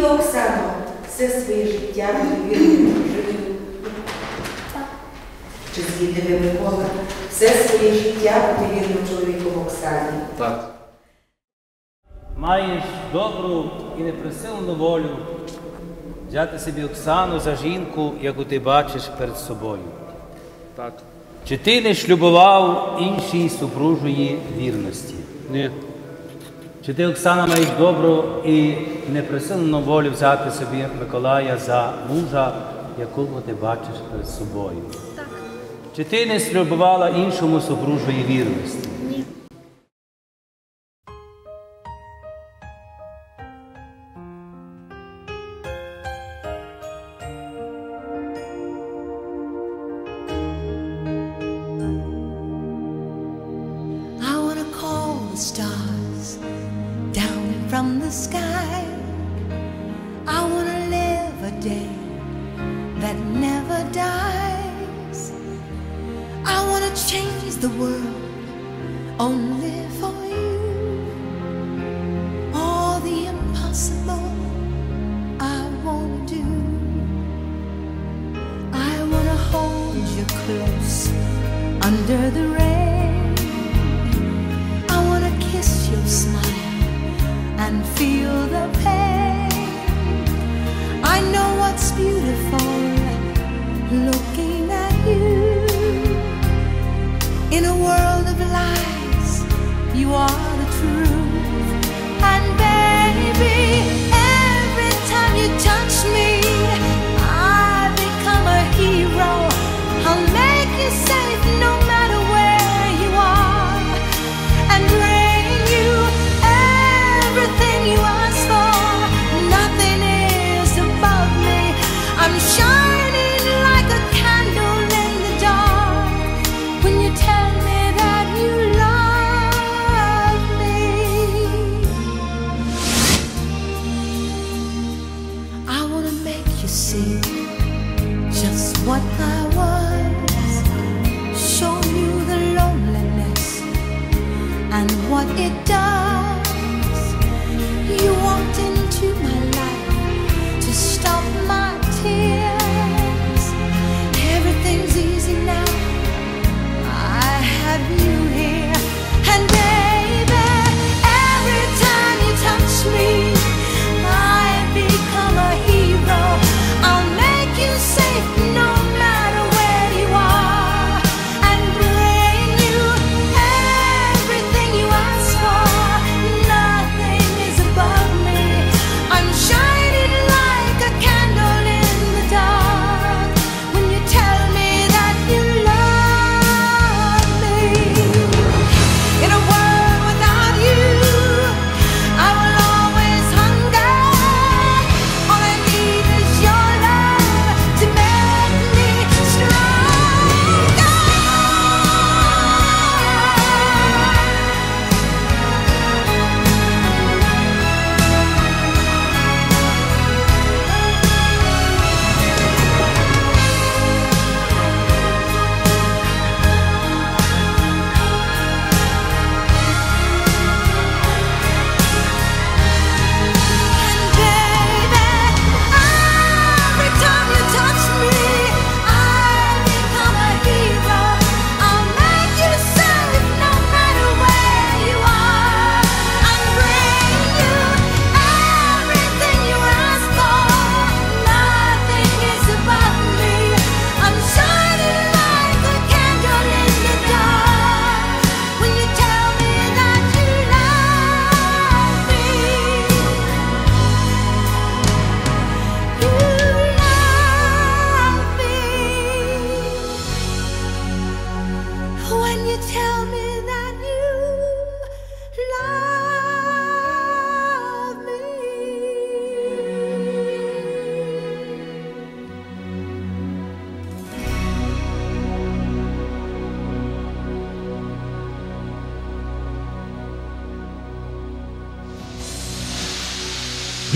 ви, Оксано, все своє життя вірним жили? Чи згідне ви, Микола, все своє життя вірним чоловіком Оксані? Так. Маєш добру і неприсильну волю взяти собі Оксану за жінку, яку ти бачиш перед собою. Так. Чи ти не шлюбував іншій супружої вірності? Ні. Чи ти, Оксана, маєш добру і неприсильну волю взяти собі Миколая за мужа, якого ти бачиш перед собою? Так. Чи ти не слюбувала іншому супружої вірності? That never dies. I want to change the world only for you. All the impossible I won't do. I want to hold you close under the rain. I wanna kiss your smile and feel the pain. I know what's beautiful what it does.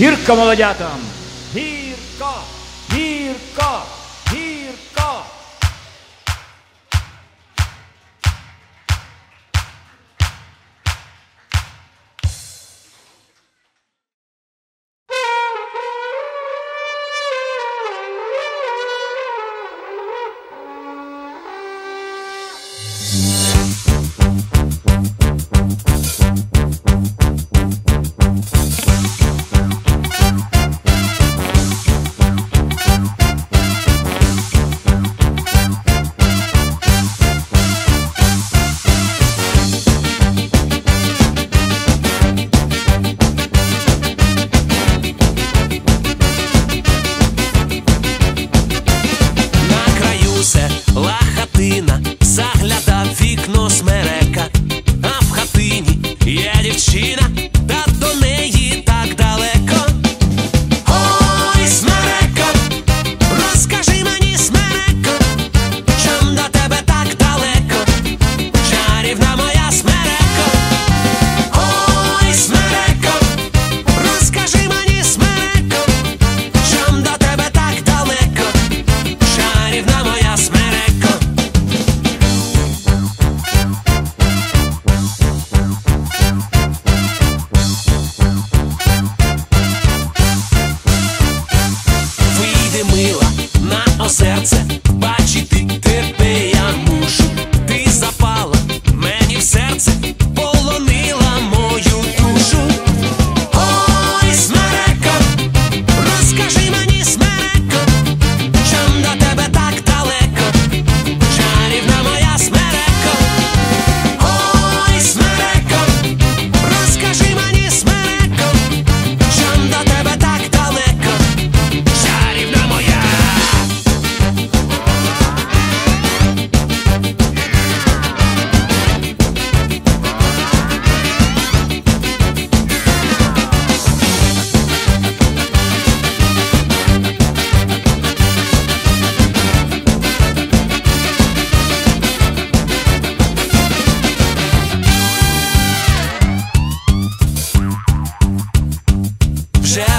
Hirka malagyátam! Hirka! shit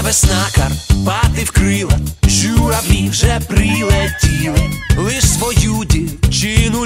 весна Карпати вкрила, журавлі вже прилетіли, лиш свою дівчину.